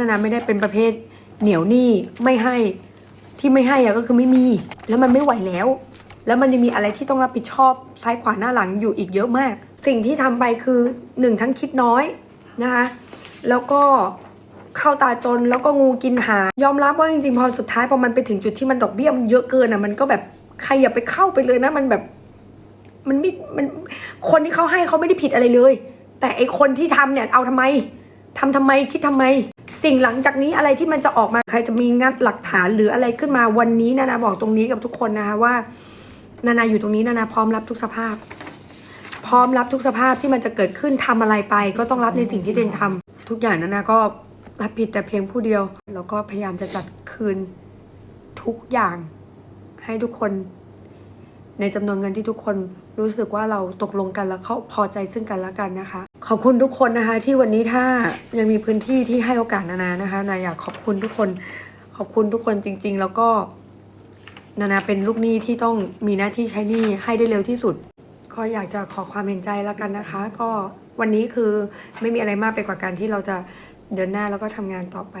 นานาไม่ได้เป็นประเภทเหนียวหนี้ไม่ให้ที่ไม่ให้อะก็คือไม่มี แล้วมันไม่ไหวแล้ว แล้วมันยังมีอะไรที่ต้องรับผิดชอบซ้ายขวาหน้าหลังอยู่อีกเยอะมาก สิ่งที่ทำไปคือหนึ่งทั้งคิดน้อยนะคะแล้วก็เข้าตาจนแล้วก็งูกินหายอมรับว่าจริงๆพอสุดท้ายพอมันไปถึงจุดที่มันดอกเบี้ยมันเยอะเกินอะมันก็แบบใครอย่าไปเข้าไปเลยนะมันแบบมันไม่มันคนที่เขาให้เขาไม่ได้ผิดอะไรเลย แต่ไอคนที่ทำเนี่ยเอาทำไมทำทำไมคิดทำไม สิ่งหลังจากนี้อะไรที่มันจะออกมาใครจะมีงัดหลักฐานหรืออะไรขึ้นมาวันนี้นานาบอกตรงนี้กับทุกคนนะคะว่า นานาอยู่ตรงนี้นานาพร้อมรับทุกสภาพ พร้อมรับทุกสภาพที่มันจะเกิดขึ้นทำอะไรไป ก็ต้องรับในสิ่งที่เองทำทุกอย่างนานาก็รับผิดแต่เพียงผู้เดียว แล้วก็พยายามจะจัดคืนทุกอย่างให้ทุกคน ในจำนวนเงินที่ทุกคนรู้สึกว่าเราตกลงกันแล้วเขาพอใจซึ่งกันและกันนะคะ ขอบคุณทุกคนนะคะ ที่วันนี้ถ้ายังมีพื้นที่ที่ให้โอกาสนานานะคะนาอยากขอบคุณทุกคน ขอบคุณทุกคนจริง ๆ แล้วก็นานาเป็นลูกหนี้ที่ต้องมีหน้าที่ใช้หนี้ให้ได้เร็วที่สุด ก็อยากจะขอความเห็นใจแล้วกันนะคะ ก็วันนี้คือไม่มีอะไรมากไปกว่าการที่เราจะเดินหน้าแล้วก็ทำงานต่อไป